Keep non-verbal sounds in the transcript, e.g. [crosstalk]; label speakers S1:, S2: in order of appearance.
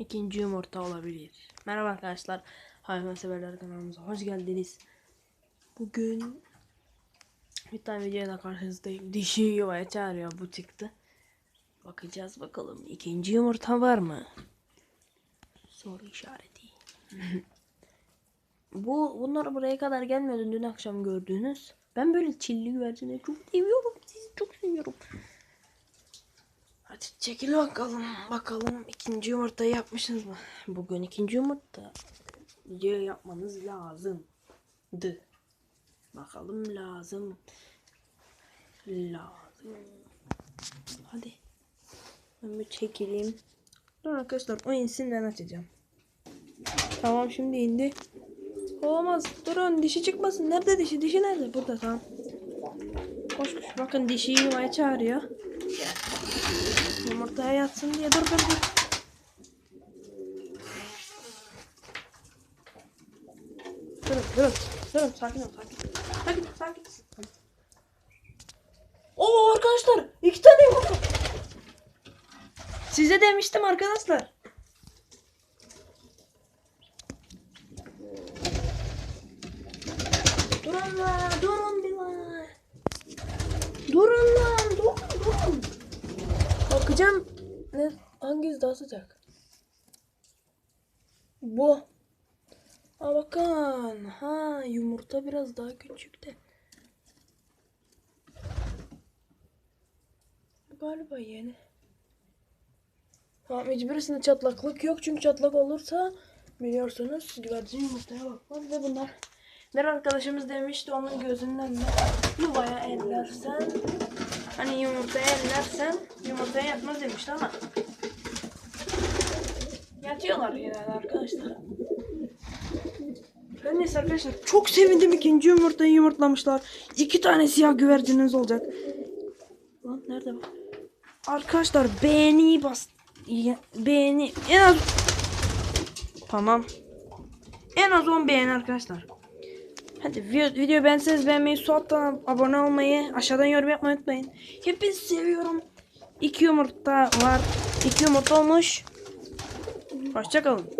S1: ikinci yumurta olabilir. Merhaba arkadaşlar. Hayvan severler kanalımıza hoş geldiniz. Bugün bir tane videoyla karşınızdayım. Dişi yuvaya çağırıyor bu çıktı. Bakacağız bakalım ikinci yumurta var mı? Soru işareti. [laughs] bu bunlar buraya kadar gelmiyordu dün akşam gördüğünüz. Ben böyle çilli güvercinleri çok seviyorum. Sizi çok seviyorum. Hadi çekil bakalım. Bakalım ikinci yumurtayı yapmışsınız mı? Bugün ikinci yumurta video yapmanız lazımdı. Bakalım lazım. Lazım. Hadi. Ben bir çekileyim. Dur arkadaşlar o insin ben açacağım. Tamam şimdi indi. Olamaz. Durun dişi çıkmasın. Nerede dişi? Dişi nerede? Burada tamam. Koş koş. Bakın dişi yuvaya çağırıyor. Yumurtaya yatsın diye. Dur dur dur. Durun durun. Durun sakin ol sakin. Sakin sakin. Oo arkadaşlar iki tane yumurta. Size demiştim arkadaşlar. Durun lan durun bir lan. Durun durun. Bakacağım ne hangisi daha sıcak. Bu. Aa bakın. Ha yumurta biraz daha küçük de. Galiba yeni. Tamam hiçbirisinde çatlaklık yok çünkü çatlak olursa biliyorsunuz güvercin yumurtaya bakmaz ve bunlar bir arkadaşımız demişti onun gözünün önüne yuvaya ellersen hani yumurtaya ellersen yumurtaya yatmaz demişti ama yatıyorlar genelde arkadaşlar. Her neyse arkadaşlar çok sevindim ikinci yumurtayı yumurtlamışlar. İki tane siyah güvercininiz olacak. Lan nerede bu? Arkadaşlar beğeni bas. Beğeni en az Tamam. En az 10 beğeni arkadaşlar. Hadi video, beğenseniz beğenmeyi, su alttan abone olmayı, aşağıdan yorum yapmayı unutmayın. Hepinizi seviyorum. İki yumurta var. İki yumurta olmuş. Hoşçakalın.